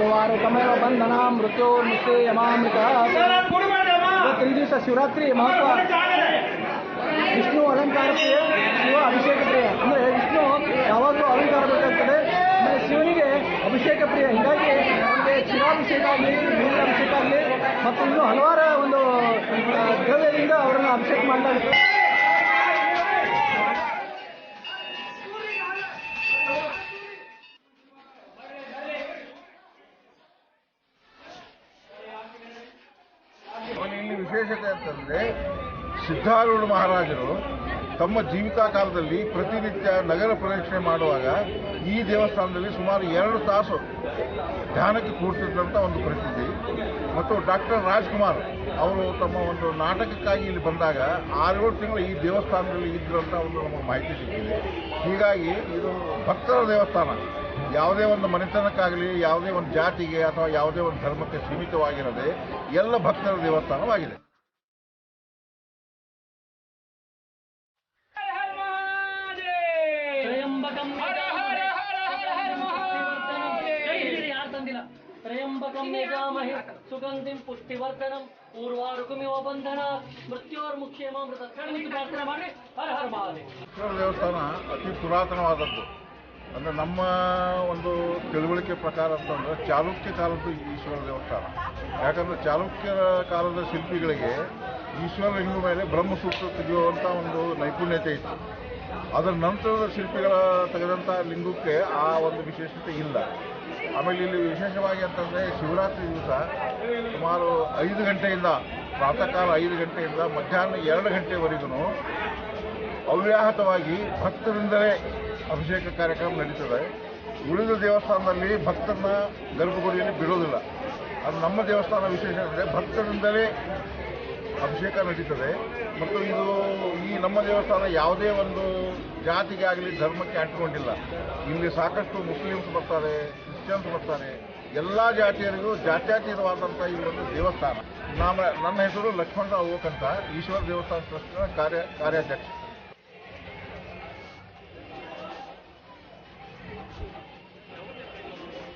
ಮೂವಾರು ಕಮಲ ಬಂಧನ, ಮೃತ್ಯು ಮುಕ್ತಿ ಯಮಾಮೃತ. ಇವತ್ತಿನ ದಿವಸ ಶಿವರಾತ್ರಿ, ಮಹತ್ವ. ವಿಷ್ಣು ಅಲಂಕಾರಕ್ಕೆ ಶಿವ ಅಭಿಷೇಕ ಪ್ರಿಯ. ಅಂದರೆ ವಿಷ್ಣು ಯಾವಾಗಲೂ ಅಲಂಕಾರ ಬೇಕಾಗ್ತದೆ ಆಮೇಲೆ ಶಿವನಿಗೆ ಅಭಿಷೇಕ ಪ್ರಿಯ. ಹೀಗಾಗಿ ಅವನಿಗೆ ಶಿವಾಭಿಷೇಕ ಆಗಲಿ ಅಭಿಷೇಕ ಆಗಲಿ, ಮತ್ತು ಇನ್ನೂ ಹಲವಾರು ಒಂದು ದ್ರವ್ಯದಿಂದ ಅವರನ್ನು ಅಭಿಷೇಕ ಮಾಡಲಾಗುತ್ತೆ ವಿಶೇಷತೆ ಅಂತಂದರೆ ಸಿದ್ಧಾರೂಢ ಮಹಾರಾಜರು ತಮ್ಮ ಜೀವಿತ ಕಾಲದಲ್ಲಿ ಪ್ರತಿನಿತ್ಯ ನಗರ ಪ್ರದಕ್ಷಿಣೆ ಮಾಡುವಾಗ ಈ ದೇವಸ್ಥಾನದಲ್ಲಿ ಸುಮಾರು ಎರಡು ತಾಸು ಧ್ಯಾನಕ್ಕೆ ಕೂಡ್ತಿದ್ದಂಥ ಒಂದು ಪ್ರಸಿದ್ಧಿ ಮತ್ತು ಡಾಕ್ಟರ್ ರಾಜ್ಕುಮಾರ್ ಅವರು ತಮ್ಮ ಒಂದು ನಾಟಕಕ್ಕಾಗಿ ಇಲ್ಲಿ ಬಂದಾಗ ಆರೇಳು ತಿಂಗಳು ಈ ದೇವಸ್ಥಾನದಲ್ಲಿ ಇದ್ರು ಅಂತ ಒಂದು ನಮಗೆ ಮಾಹಿತಿ ಸಿಕ್ಕಿದೆ. ಹೀಗಾಗಿ ಇದು ಭಕ್ತರ ದೇವಸ್ಥಾನ. ಯಾವುದೇ ಒಂದು ಮನೆತನಕ್ಕಾಗಲಿ, ಯಾವುದೇ ಒಂದು ಜಾತಿಗೆ ಅಥವಾ ಯಾವುದೇ ಒಂದು ಧರ್ಮಕ್ಕೆ ಸೀಮಿತವಾಗಿರದೆ ಎಲ್ಲ ಭಕ್ತರ ದೇವಸ್ಥಾನವಾಗಿದೆ. ಯಾರು ತಂದಿಲ್ಲ ತ್ರಯಂಬಕಂ ಯಜಾಮಹೆ ಸುಗಂಧಿಂ ಪುಷ್ಟಿವರ್ಧನಂ ಪೂರ್ವಾರುಕುಮಿವ ಬಂಧನ ಮೃತ್ಯೋರ್ಮುಕ್ಷೇಮಾಮೃತ ಮುಖ್ಯ ಪ್ರಾರ್ಥನೆ ಮಾಡಿ ಹರ ಹರ ಮಹಾದೇವ್ ದೇವಸ್ಥಾನ ಅತಿ ಪುರಾತನವಾದದ್ದು. ಅಂದ್ರೆ ನಮ್ಮ ಒಂದು ತಿಳುವಳಿಕೆ ಪ್ರಕಾರ ಅಂತಂದ್ರೆ ಚಾಲುಕ್ಯ ಕಾಲದ್ದು ಈ ಈಶ್ವರ ದೇವಸ್ಥಾನ. ಯಾಕಂದ್ರೆ ಚಾಲುಕ್ಯರ ಕಾಲದ ಶಿಲ್ಪಿಗಳಿಗೆ ಈಶ್ವರ ಹಿಂದೂ ಮೇಲೆ ಬ್ರಹ್ಮಸೂತ್ರ ತೆಗೆಯುವಂಥ ಒಂದು ನೈಪುಣ್ಯತೆ ಇತ್ತು. ಅದರ ನಂತರದ ಶಿಲ್ಪಿಗಳ ತೆಗೆದಂಥ ಲಿಂಗಕ್ಕೆ ಆ ಒಂದು ವಿಶೇಷತೆ ಇಲ್ಲ. ಆಮೇಲೆ ಇಲ್ಲಿ ವಿಶೇಷವಾಗಿ ಅಂತಂದರೆ ಶಿವರಾತ್ರಿ ದಿವಸ ಸುಮಾರು ಐದು ಗಂಟೆಯಿಂದ ಪ್ರಾತಃ ಕಾಲ ಐದು ಗಂಟೆಯಿಂದ ಮಧ್ಯಾಹ್ನ ಎರಡು ಗಂಟೆವರೆಗೂ ಅವ್ಯಾಹತವಾಗಿ ಭಕ್ತರಿಂದಲೇ ಅಭಿಷೇಕ ಕಾರ್ಯಕ್ರಮ ನಡೀತದೆ. ಉಳಿದ ದೇವಸ್ಥಾನದಲ್ಲಿ ಭಕ್ತರನ್ನ ಗರ್ಭಗುಡಿಯಲ್ಲಿ ಬಿಡೋದಿಲ್ಲ. ಅದು ನಮ್ಮ ದೇವಸ್ಥಾನ ವಿಶೇಷ ಅಂದರೆ ಭಕ್ತರಿಂದಲೇ ಅಭಿಷೇಕ ನಡೀತದೆ. ಮತ್ತು ಇದು ಈ ನಮ್ಮ ದೇವಸ್ಥಾನ ಯಾವುದೇ ಒಂದು ಜಾತಿಗೆ ಆಗಲಿ, ಧರ್ಮಕ್ಕೆ ಅಂಟಿಕೊಂಡಿಲ್ಲ. ಇಲ್ಲಿ ಸಾಕಷ್ಟು ಮುಸ್ಲಿಮ್ಸ್ ಬರ್ತಾರೆ, ಕ್ರಿಶ್ಚಿಯನ್ಸ್ ಬರ್ತಾರೆ. ಎಲ್ಲ ಜಾತಿಯರಿಗೂ ಜಾತ್ಯಾತೀತವಾದಂಥ ಈ ಒಂದು ದೇವಸ್ಥಾನ. ನಮ್ಮ, ನನ್ನ ಹೆಸರು ಲಕ್ಷ್ಮಣರಾವ್ ಓಕ್ ಅಂತ ಈಶ್ವರ ದೇವಸ್ಥಾನ ಟ್ರಸ್ಟ್ನ ಕಾರ್ಯ, ಕಾರ್ಯಾಧ್ಯಕ್ಷ.